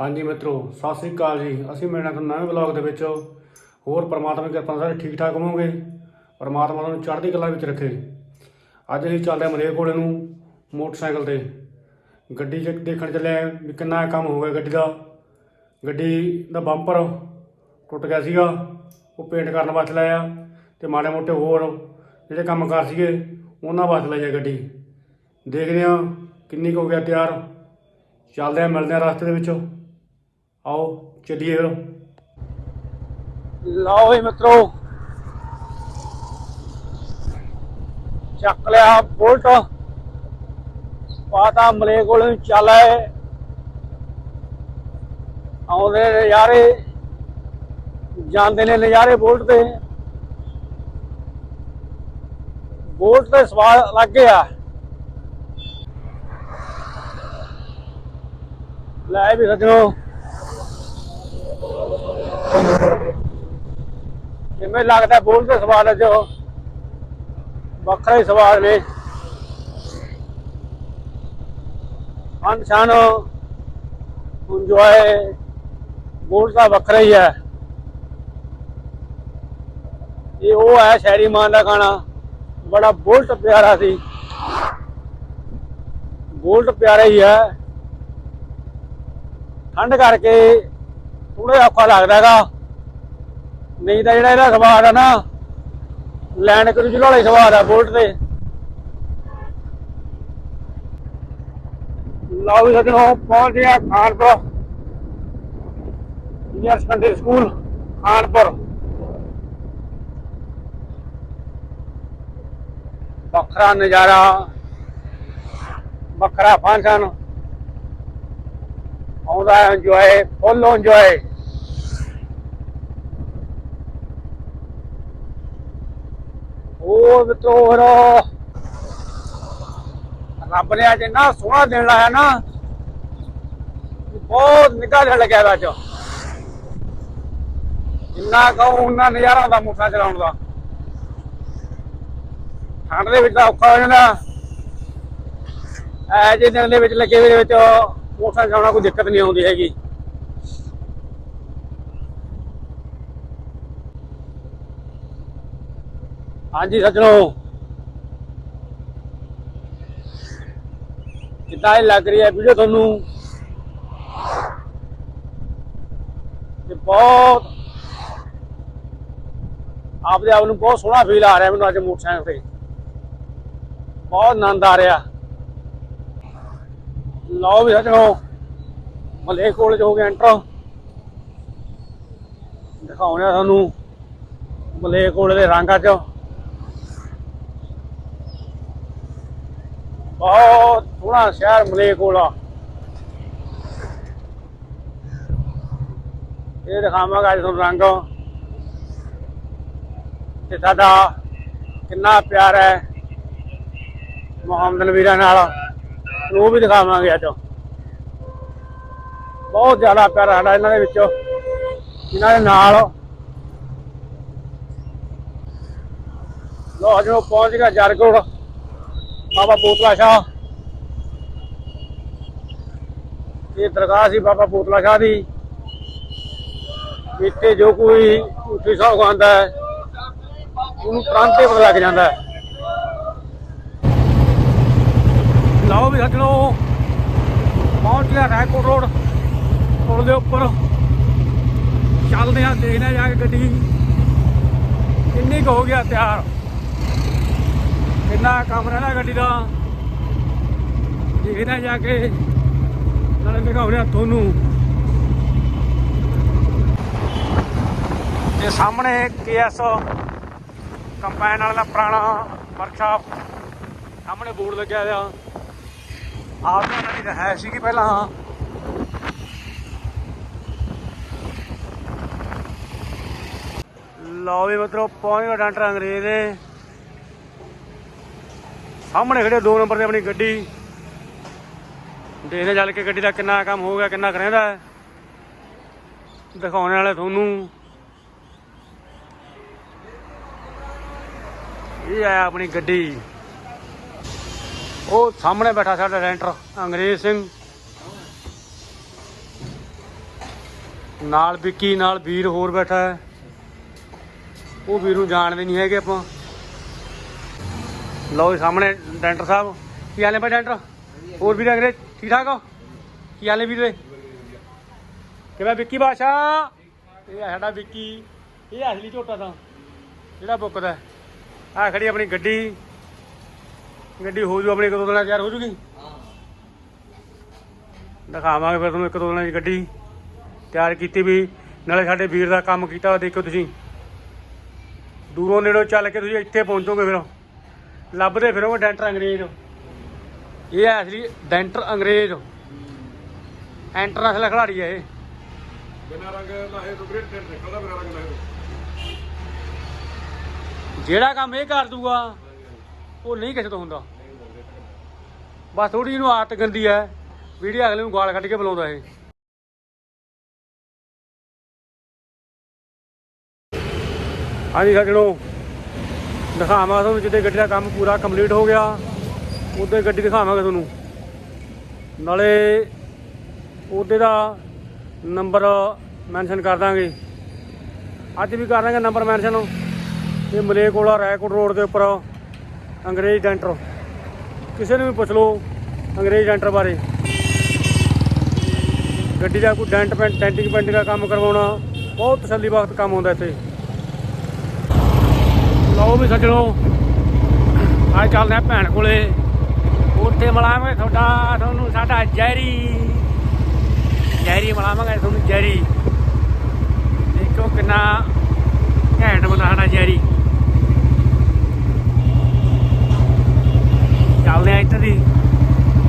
ਹਾਂਜੀ ਮਿੱਤਰੋ, ਸਤਿ ਸ੍ਰੀ ਅਕਾਲ ਜੀ। ਅਸੀਂ ਮਿਲਣਾ ਤੁਹਾਨੂੰ ਨਵੇਂ ਵਲੌਗ ਦੇ ਵਿੱਚ। ਹੋਰ ਪਰਮਾਤਮਾ ਦੀ ਕਿਰਪਾ ਨਾਲ ਸਾਰੇ ਠੀਕ ਠਾਕ ਹੋਵੋਗੇ। ਪ੍ਰਮਾਤਮਾ ਤੁਹਾਨੂੰ ਚੜ੍ਹਦੀ ਕਲਾ ਵਿੱਚ ਰੱਖੇ। ਅੱਜ ਅਸੀਂ ਚੱਲਦੇ ਹਾਂ ਮਲੇਰਕੋਟਲੇ ਨੂੰ ਮੋਟਰਸਾਈਕਲ ਤੇ। ਗੱਡੀ 'ਚ ਦੇਖਣ ਚੱਲੇ ਹਾਂ ਵੀ ਕਿੰਨਾ ਕੰਮ ਹੋ ਗਿਆ ਗੱਡੀ ਦਾ। ਗੱਡੀ ਦਾ ਬੰਪਰ ਟੁੱਟ ਗਿਆ ਸੀਗਾ। ਉਹ ਪੇਂਟ ਕਰਨ ਵਾਸਤੇ ਲਾਇਆ ਤੇ ਮਾੜੇ ਮੋਟੇ ਹੋਰ ਜਿਹੜੇ ਕੰਮ ਕਰ ਸੀਗੇ, ਉਹਨਾਂ ਵਾਸਤੇ ਲਾਈ ਹੈ ਗੱਡੀ। ਦੇਖਦੇ ਹਾਂ ਕਿੰਨੀ ਕੁ ਹੋ ਗਿਆ ਤਿਆਰ। ਚੱਲਦੇ ਹਾਂ, ਮਿਲਦੇ ਹਾਂ ਰਸਤੇ ਦੇ ਵਿੱਚ। ਆਓ, ਚੱਲੀਏ ਲਓ ਵੀ ਮਿੱਤਰੋ। ਚੱਕ ਲਿਆ ਬੋਲਟ। ਪਾਤਾ ਮਲੇ ਕੋਲ ਨੂੰ ਚੱਲ ਆਏ। ਆਉਂਦੇ ਨਜ਼ਾਰੇ। ਜਾਂਦੇ ਨੇ ਨਜ਼ਾਰੇ ਬੋਲਟ ਤੇ। ਬੋਲਟ ਤੇ ਸਵਾਦ ਲੱਗ ਗਿਆ ਲੈ ਵੀ ਸੱਜਣੋ। ਜਿਵੇਂ ਲੱਗਦਾ ਬੋਲ ਤੇ ਸਵਾਲ ਜੋ, ਵੱਖਰਾ ਹੀ ਸਵਾਲ ਨੇ। ਅਨਸ਼ਾਨ ਇੰਜੋਏ ਬੋਲ ਦਾ ਵੱਖਰਾ ਹੀ ਹੈ ਇਹ ਉਹ ਹੈ ਸ਼ਹਿਰੀ ਮਾਨ ਦਾ ਗਾਣਾ, ਬੜਾ ਬੋਲਟ ਪਿਆਰਾ ਸੀ। ਬੋਲਟ ਪਿਆਰਾ ਹੀ ਹੈ ਠੰਡ ਕਰਕੇ ਥੋੜਾ ਔਖਾ ਲੱਗਦਾ ਹੈਗਾ। ਨਹੀਂ ਤਾਂ ਜਿਹੜਾ ਇਹਦਾ ਸਵਾਦ ਆ ਨਾ ਲੈਂਡ ਕਰੂਜ਼ਰ ਵਾਲਾ ਹੀ ਸਵਾਦ ਆ ਬੁਲਟ ਤੇ। ਲਓ ਵੀ ਸੱਜਣੋ, ਪਹੁੰਚ ਗਿਆ Khanpur. Senior secondary school Khanpur. ਵੱਖਰਾ ਨਜ਼ਾਰਾ, ਵੱਖਰਾ ਫੰਕਸ਼ਨ ਆਉਂਦਾ ਇੰਜੋਏ ਫੁੱਲ ਇੰਜੋਏ ਉਹ ਮਿੱਤਰੋ ਹੋਰ ਰੱਬ ਨੇ ਅੱਜ ਇੰਨਾ ਸੋਹਣਾ ਦਿਨ ਲਾਇਆ ਨਾ ਬਹੁਤ ਨਿੱਘਾ ਦਿਨ ਲੱਗਿਆ ਵਾ ਅੱਜ। ਜਿੰਨਾ ਕਹੋ ਉਹਨਾਂ ਨਜ਼ਾਰਾ ਆਉਂਦਾ ਮੋਟਰ ਚਲਾਉਣ ਦਾ। ਠੰਡ ਦੇ ਵਿੱਚ ਤਾਂ ਔਖਾ ਹੋ ਜਾਂਦਾ। ਐ ਜੇ ਦਿਨ ਦੇ ਵਿੱਚ ਲੱਗੇ ਹੋਏ ਵਿੱਚ ਮੋਟਰਸਾਈਕਲ ਚਲਾਉਣਾ ਕੋਈ ਦਿੱਕਤ ਨਹੀਂ ਆਉਂਦੀ ਹੈਗੀ। ਹਾਂਜੀ, ਸੱਜਣੋ। ਕਿੱਦਾਂ ਇਹ ਲੱਗ ਰਹੀ ਹੈ ਵੀਡੀਓ ਤੁਹਾਨੂੰ? ਤੇ ਬਹੁਤ ਆਪਦੇ ਆਪ ਨੂੰ ਬਹੁਤ ਸੋਹਣਾ ਫੀਲ ਆ ਰਿਹਾ ਮੈਨੂੰ ਅੱਜ ਮੋਟਰਸਾਈਕਲ ਤੇ। ਬਹੁਤ ਆਨੰਦ ਆ ਰਿਹਾ। ਲਓ ਵੀ ਸੱਜਣੋ ਮਲੇ ਕੋਲ ਹੋ ਗਿਆ ਐਂਟਰ ਦਿਖਾਉਣਾ ਤੁਹਾਨੂੰ ਮਲੇ ਕੋਲ ਦੇ ਰੰਗਾਂ ਚ ਬਹੁਤ ਸੋਹਣਾ ਸ਼ਹਿਰ ਆ। ਇਹ ਦਿਖਾਵਾਂਗਾ ਅੱਜ ਤੁਹਾਨੂੰ ਰੰਗ। ਤੇ ਸਾਡਾ ਕਿੰਨਾ ਪਿਆਰ ਹੈ। ਮੁਹੰਮਦ ਵੀਰਾਂ ਨਾਲ। ਉਹ ਵੀ ਦਿਖਾਵਾਂਗੇ ਅੱਜ। ਬਹੁਤ ਜ਼ਿਆਦਾ ਪਿਆਰ ਸਾਡਾ ਇਹਨਾਂ ਦੇ ਵਿੱਚੋਂ। ਇਹਨਾਂ ਦੇ ਨਾਲ। ਲੋ ਹਜੋ ਪਹੁੰਚ ਗਿਆ ਜਰਗੋੜ। ਬਾਬਾ ਬੋਤਲਾ ਸ਼ਾਹ। ਇਹ ਦਰਗਾਹ ਸੀ ਬਾਬਾ ਬੋਤਲਾ ਸ਼ਾਹ ਦੀ। ਇੱਥੇ ਜੋ ਕੋਈ ਝੂਠੀ ਸੌਗ ਆਉਂਦਾ ਹੈ, ਉਹਨੂੰ ਤੁਰੰਤ ਪਤਾ ਲੱਗ ਜਾਂਦਾ ਹੈ। ਲਓ ਵੀ ਸੱਜਣੋ। ਪਹੁੰਚ ਗਿਆ ਰਾਏਕੋਟ ਰੋਡ। ਪੁਲ ਦੇ ਉੱਪਰ। ਚੱਲਦੇ ਆ ਦੇਖਦੇ ਜਾ ਕੇ ਗੱਡੀ। ਕਿੰਨੀ ਕੁ ਹੋ ਗਿਆ ਤਿਆਰ। ਕਿੰਨਾ ਕੰਮ ਰਹਿਣਾ ਗੱਡੀ ਦਾ। ਦੇਖਦੇ ਜਾ ਕੇ। ਨਾਲੇ ਦਿਖਾਉਂਦੇ ਤੁਹਾਨੂੰ। ਤੇ ਸਾਹਮਣੇ ਕੇਐਸ ਕੰਪਾਈਨ ਵਾਲਾ ਦਾ ਪੁਰਾਣਾ ਵਰਕਸ਼ਾਪ ਸਾਹਮਣੇ ਬੋਰਡ ਲੱਗਿਆ ਹੋਇਆ। ਆਪ ਤਾਂ ਇਹਨਾਂ ਦੀ ਤਾਂ ਹੈ ਸੀਗੀ ਪਹਿਲਾਂ ਲਓ ਵੀ ਮਤਲਬ ਪਹੁੰਚ ਗਿਆ ਡਾਕਟਰ ਅੰਗਰੇਜ਼ ਦੇ ਸਾਹਮਣੇ ਖੜੇ ਦੋ ਨੰਬਰ ਤੇ ਆਪਣੀ ਗੱਡੀ। ਦੇਖਦੇ ਚੱਲ ਕੇ ਗੱਡੀ ਦਾ ਕਿੰਨਾ ਕੰਮ ਹੋ ਗਿਆ, ਕਿੰਨਾ ਕੁ ਰਹਿੰਦਾ ਦਿਖਾਉਣ ਵਾਲੇ ਤੁਹਾਨੂੰ। ਇਹ ਆ ਆਪਣੀ ਗੱਡੀ। ਉਹ ਸਾਹਮਣੇ ਬੈਠਾ ਸਾਡਾ ਰੈਂਟਰ ਅੰਗਰੇਜ਼ ਸਿੰਘ। ਨਾਲ ਵਿੱਕੀ, ਨਾਲ ਵੀਰ ਹੋਰ ਬੈਠਾ ਹੈ। ਉਹ ਵੀਰ ਨੂੰ ਜਾਣਦੇ ਨਹੀਂ ਹੈਗੇ ਆਪਾਂ। ਲਓ ਸਾਹਮਣੇ ਡੈਂਟਰ ਸਾਹਿਬ। ਕੀ ਹਾਲ ਹੈ ਭਾਈ ਡਾਕਟਰ ਹੋਰ ਵੀਰ ਅੰਗਰੇਜ਼ ਠੀਕ ਠਾਕ ਹੋ? ਕੀ ਹਾਲ ਹੈ ਵੀਰ? ਦੇ ਕਿਵੇਂ ਵਿੱਕੀ ਬਾਸ਼ਾ ਇਹ ਆ ਸਾਡਾ ਵਿੱਕੀ। ਇਹ ਅਸਲੀ ਝੋਟਾ ਤਾਂ, ਜਿਹੜਾ ਬੁੱਕਦਾ ਆ ਖੜੀ ਆਪਣੀ ਗੱਡੀ। ਗੱਡੀ ਹੋ ਜੂ ਆਪਣੀ ਇੱਕ ਦੋ ਦਿਨਾਂ 'ਚ ਤਿਆਰ ਹੋ ਜੂਗੀ। ਦਿਖਾਵਾਂਗੇ ਫਿਰ ਤੁਹਾਨੂੰ ਇੱਕ ਦੋ ਦਿਨਾਂ ਦੀ ਗੱਡੀ ਤਿਆਰ ਕੀਤੀ ਵੀ ਨਾਲੇ ਸਾਡੇ ਵੀਰ ਦਾ ਕੰਮ ਕੀਤਾ ਦੇਖੋ ਤੁਸੀਂ। ਦੂਰੋਂ ਨੇੜੋਂ ਚੱਲ ਕੇ ਤੁਸੀਂ ਇੱਥੇ ਪਹੁੰਚੋਗੇ ਫਿਰ। ਲੱਭਦੇ ਫਿਰੋਗੇ ਡੈਂਟਰ ਅੰਗਰੇਜ਼। ਇਹ ਹੈ ਅਸਲੀ ਡੈਂਟਰ ਅੰਗਰੇਜ਼। ਇੰਟਰਨੈਸ਼ਨਲ ਖਿਡਾਰੀ ਹੈ ਇਹ। ਬਿਨਾ ਰੰਗ ਲਾਹੇ ਤੋਂ ਗ੍ਰੇਟ ਨਿਕਲਦਾ ਬਿਨਾ ਰੰਗ ਲਾਹੇ ਤੋਂ। ਜਿਹੜਾ ਕੰਮ ਇਹ ਕਰ ਦੂਗਾ ਉਹ ਨਹੀਂ ਕਿਸੇ ਤੋਂ ਹੁੰਦਾ। ਬਸ ਥੋੜੀ ਜਿਹੀ ਨੂੰ ਆਦਤ ਗੰਦੀ ਹੈ। ਵੀਡੀਓ ਅਗਲੇ ਨੂੰ ਗਾਲ ਕੱਢ ਕੇ ਬੁਲਾਉਂਦਾ ਇਹ। ਹਾਂਜੀ ਸੱਜਣੋ ਦਿਖਾਵਾਂ ਤੁਹਾਨੂੰ ਜਿੱਦੇ ਗੱਡੀ ਦਾ ਕੰਮ ਪੂਰਾ ਕੰਪਲੀਟ ਹੋ ਗਿਆ। ਉਹਦੇ ਗੱਡੀ ਦਿਖਾਵਾਂਗੇ ਤੁਹਾਨੂੰ। ਨਾਲੇ ਉਹਦੇ ਦਾ ਨੰਬਰ ਮੈਂਸ਼ਨ ਕਰ ਦਾਂਗੇ। ਅੱਜ ਵੀ ਕਰ ਦਾਂਗੇ ਨੰਬਰ ਮੈਂਸ਼ਨ ਇਹ ਮਲੇਕੋਲਾ ਰਾਏਕੋਟ ਰੋਡ ਦੇ ਉੱਪਰ। ਅੰਗਰੇਜ਼ ਡੈਂਟਰ ਕਿਸੇ ਨੂੰ ਵੀ ਪੁੱਛ ਲਓ ਅੰਗਰੇਜ਼ ਡੈਂਟਰ ਬਾਰੇ। ਗੱਡੀ ਦਾ ਕੋਈ ਡੈਂਟ ਪੈਂਟ ਡੈਂਟਿੰਗ ਪੈਂਟਿੰਗ ਦਾ ਕੰਮ ਕਰਵਾਉਣਾ, ਬਹੁਤ ਤਸੱਲੀ ਵਕਤ ਕੰਮ ਆਉਂਦਾ ਇੱਥੇ। ਲਓ ਵੀ ਸੱਜਣੋ, ਅੱਜ ਚੱਲਦੇ ਆ ਭੈਣ ਕੋਲੇ। ਉੱਥੇ ਮਿਲਾਵਾਂਗੇ ਤੁਹਾਡਾ, ਤੁਹਾਨੂੰ ਸਾਡਾ ਜੈਰੀ। ਜੈਰੀ ਮਿਲਾਵਾਂਗੇ ਤੁਹਾਨੂੰ ਜੈਰੀ। ਦੇਖੋ ਕਿੰਨਾ ਘੈਂਟ ਬੰਦਾ ਸਾਡਾ ਜੈਰੀ ਚੱਲਦੇ ਆ ਇੱਧਰ ਦੀ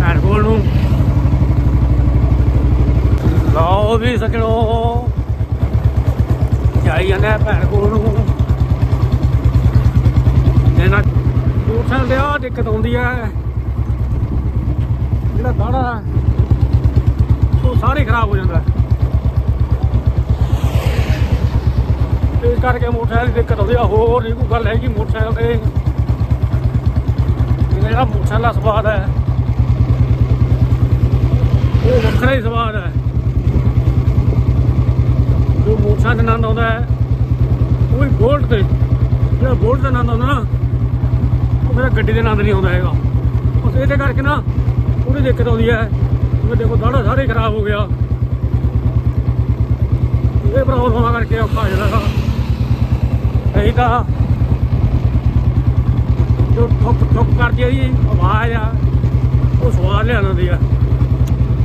ਭੈਣ ਕੋਲ ਨੂੰ ਲਓ ਵੀ ਸੱਜਣੋ। ਜਾਈ ਜਾਂਦਾ ਭੈਣ ਕੋਲ ਨੂੰ। ਇਹਨਾਂ ਮੋਟਰਸਾਈਕਲ ਦੇ ਆ ਦਿੱਕਤ ਆਉਂਦੀ ਹੈ ਜਿਹੜਾ ਦਾੜਾ ਉਹ ਸਾਰੇ ਖਰਾਬ ਹੋ ਜਾਂਦਾ। ਇਸ ਕਰਕੇ ਮੋਟਰਸਾਈਕਲ ਦੀ ਦਿੱਕਤ ਆਉਂਦੀ ਆ। ਹੋਰ ਨਹੀਂ ਕੋਈ ਗੱਲ ਹੈਗੀ ਮੋਟਰਸਾਈਕਲ ਤੇ। ਜਿਹੜਾ ਮੋਟਰਸਾਈਕਲ ਦਾ ਸਵਾਦ ਹੈ। ਉਹ ਵੱਖਰਾ ਹੀ ਸਵਾਦ ਹੈ। ਜੋ ਮੋਟਰਸਾਈਕਲ ਦਾ ਆਨੰਦ ਆਉਂਦਾ ਹੈ। ਉਹ ਵੀ ਬੋਲਟ ਤੇ। ਜਿਹੜਾ ਬੋਲਟ ਦਾ ਆਨੰਦ ਆਉਂਦਾ ਨਾ, ਉਹ ਮੇਰਾ ਗੱਡੀ ਦੇ ਆਨੰਦ ਨਹੀਂ ਆਉਂਦਾ ਹੈਗਾ। ਉਸ ਇਹਦੇ ਕਰਕੇ ਨਾ, ਉਹਦੀ ਦਿੱਕਤ ਆਉਂਦੀ ਹੈ। ਕਿ ਦੇਖੋ ਦਾੜਾ ਸਾਰੇ ਖਰਾਬ ਹੋ ਗਿਆ। ਇਹ ਪ੍ਰੋਬਲਮਾਂ ਕਰਕੇ ਔਖਾ ਹੋ ਜਾਂਦਾ ਇਹੀ ਤਾਂ ਜੋ ਠੁੱਕ ਠੁੱਕ ਕਰਦੀ ਹੈ ਜੀ, ਆਵਾਜ਼ ਆ, ਉਹ ਸਵਾਦ ਲਿਆਉਂਦੀ ਆ।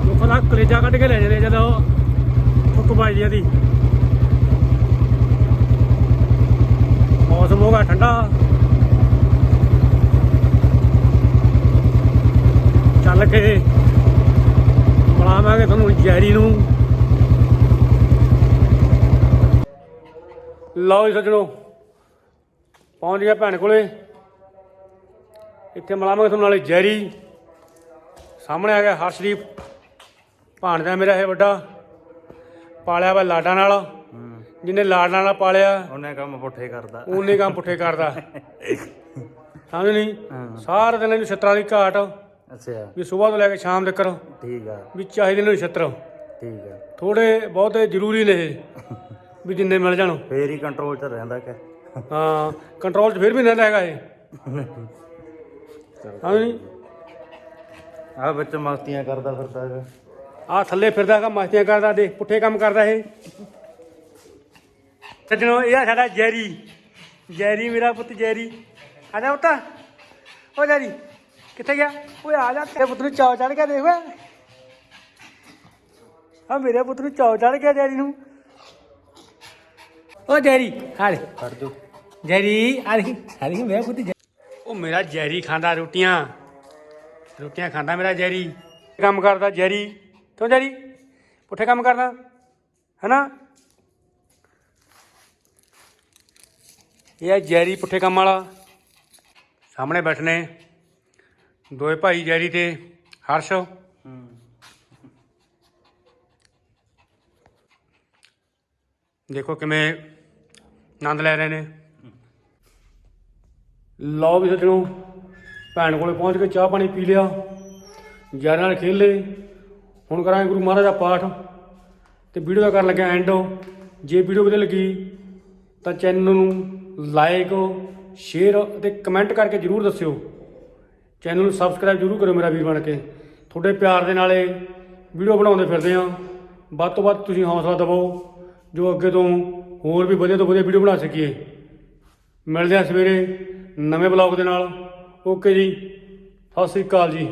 ਲੋਕਾਂ ਦਾ ਕਲੇਜਾ ਕੱਢ ਕੇ ਲੈ ਜਾਂਦੇ ਜਦੋਂ ਠੁੱਕ ਵੱਜਦੀ ਆ ਦੀ ਮੌਸਮ ਹੋ ਗਿਆ ਠੰਡਾ। ਚੱਲ ਕੇ ਬੁਲਾਵਾਂਗੇ ਤੁਹਾਨੂੰ ਜੈਰੀ ਨੂੰ। ਲਓ ਜੀ ਸੱਜਣੋ, ਪਹੁੰਚ ਗਿਆ ਭੈਣ ਕੋਲੇ। ਇੱਥੇ ਮਿਲਾਵਾਂਗੇ ਤੁਹਾਨੂੰ ਨਾਲੇ ਜੈਰੀ। ਸਾਹਮਣੇ ਆ ਗਿਆ ਹਰਸ਼ਦੀਪ। ਭਾਣਜਾ ਮੇਰਾ ਇਹ ਵੱਡਾ। ਪਾਲਿਆ ਵਾ ਲਾਡਾਂ ਨਾਲ। ਜਿਹਨੇ ਲਾਡਾਂ ਨਾਲ ਪਾਲਿਆ ਉਹਨੇ ਕੰਮ ਪੁੱਠੇ ਕਰਦਾ। ਉਹਨੇ ਕੰਮ ਪੁੱਠੇ ਕਰਦਾ। ਸਮਝ ਨਹੀਂ? ਸਾਰਾ ਦਿਨ ਇਹਨੂੰ ਛੱਤਰਾਂ ਦੀ ਘਾਟ ਅੱਛਾ। ਵੀ ਸਵੇਰ ਤੋਂ ਲੈ ਕੇ ਸ਼ਾਮ ਤੱਕ ਠੀਕ ਆ। ਵੀ ਚਾਹੀਦੇ ਨੇ ਛੱਤਰ। ਠੀਕ ਆ। ਥੋੜੇ ਬਹੁਤੇ ਜ਼ਰੂਰੀ ਨੇ ਇਹ ਵੀ ਜਿੰਨੇ ਮਿਲ ਜਾਣ। ਫੇਰ ਹੀ ਕੰਟਰੋਲ 'ਚ ਰਹਿੰਦਾ ਕਿ। ਹਾਂ ਕੰਟਰੋਲ 'ਚ ਫਿਰ ਵੀ ਨਹੀਂ ਰਹਿੰਦਾ ਹੈਗਾ ਇਹ। ਸਮਝ ਨਹੀਂ? ਆ ਵਿੱਚ ਮਸਤੀਆਂ ਕਰਦਾ ਫਿਰਦਾ ਹੈਗਾ ਆ ਥੱਲੇ ਫਿਰਦਾ ਹੈਗਾ ਮਸਤੀਆਂ ਕਰਦਾ ਦੇਖ ਪੁੱਠੇ ਕੰਮ ਕਰਦਾ ਇਹ। ਸੱਜਣੋ ਇਹ ਆ ਸਾਡਾ ਜੈਰੀ। ਜੈਰੀ ਮੇਰਾ ਪੁੱਤ ਜੈਰੀ। ਆ ਜਾ ਪੁੱਤ। ਓ ਜੈਰੀ ਕਿੱਥੇ ਗਿਆ? ਓਏ ਆ ਜਾ। ਤੇਰੇ ਪੁੱਤ ਨੂੰ ਚਾਅ ਚੜ ਗਿਆ ਦੇਖ ਓਏ। ਆ ਮੇਰੇ ਪੁੱਤ ਨੂੰ ਚਾਅ ਚੜ ਗਿਆ ਜੈਰੀ ਨੂੰ। ਓ ਜੈਰੀ ਆ ਲੈ। ਫੜ ਦੋ। ਜੈਰੀ ਆ ਲੈ ਆ ਲੈ ਮੇਰਾ ਪੁੱਤ। ਉਹ ਮੇਰਾ ਜੈਰੀ ਖਾਂਦਾ ਰੋਟੀਆਂ। ਰੋਟੀਆਂ ਖਾਂਦਾ ਮੇਰਾ ਜੈਰੀ। ਕੰਮ ਕਰਦਾ ਜੈਰੀ। ਕਿਉਂ ਜੈਰੀ? ਪੁੱਠੇ ਕੰਮ ਕਰਦਾ। ਹੈਨਾ? ਇਹ ਹੈ ਜੈਰੀ ਪੁੱਠੇ ਕੰਮ ਵਾਲਾ। ਸਾਹਮਣੇ ਬੈਠਨੇ। ਦੋਏ ਭਾਈ ਜੈਰੀ ਤੇ ਹਰਸ਼। ਦੇਖੋ ਕਿਵੇਂ ਆਨੰਦ ਲੈ ਰਹੇ ਨੇ। ਲਓ ਵੀ ਸੱਜਣੋ, ਭੈਣ ਕੋਲੇ ਪਹੁੰਚ ਕੇ ਚਾਹ ਪਾਣੀ ਪੀ ਲਿਆ। ਯਾਰਾਂ ਨਾਲ ਖੇਲ। ਲਏ ਹੁਣ ਕਰਾਂਗੇ ਗੁਰੂ ਮਹਾਰਾਜ ਦਾ ਪਾਠ। ਤੇ ਵੀਡੀਓ ਦਾ ਕਰਨ ਲੱਗਿਆ ਐਂਡ ਜੇ ਵੀਡੀਓ ਵਧੀਆ ਲੱਗੀ ਤਾਂ ਚੈਨਲ ਨੂੰ ਲਾਈਕ ਸ਼ੇਅਰ ਅਤੇ ਕਮੈਂਟ ਕਰਕੇ ਜਰੂਰ ਦੱਸਿਓ। ਚੈਨਲ ਨੂੰ ਸਬਸਕ੍ਰਾਈਬ ਜਰੂਰ ਕਰੋ ਮੇਰਾ ਵੀਰ ਬਣ ਕੇ। ਤੁਹਾਡੇ ਪਿਆਰ ਦੇ ਨਾਲੇ ਵੀਡੀਓ ਬਣਾਉਂਦੇ ਫਿਰਦੇ ਆ ਵੱਧ ਤੋਂ ਵੱਧ ਤੁਸੀਂ ਹੌਸਲਾ ਦਿਵੋ, ਜੋ ਅੱਗੇ ਤੋਂ ਹੋਰ ਵੀ ਵਧੀਆ ਤੋਂ ਵਧੀਆ ਵੀਡੀਓ ਬਣਾ ਸਕੀਏ। ਮਿਲਦੇ ਆ ਸਵੇਰੇ ਨਵੇਂ ਬਲੌਗ ਦੇ ਨਾਲ। ਓਕੇ ਜੀ, ਸਤਿ ਸ੍ਰੀ ਅਕਾਲ ਜੀ।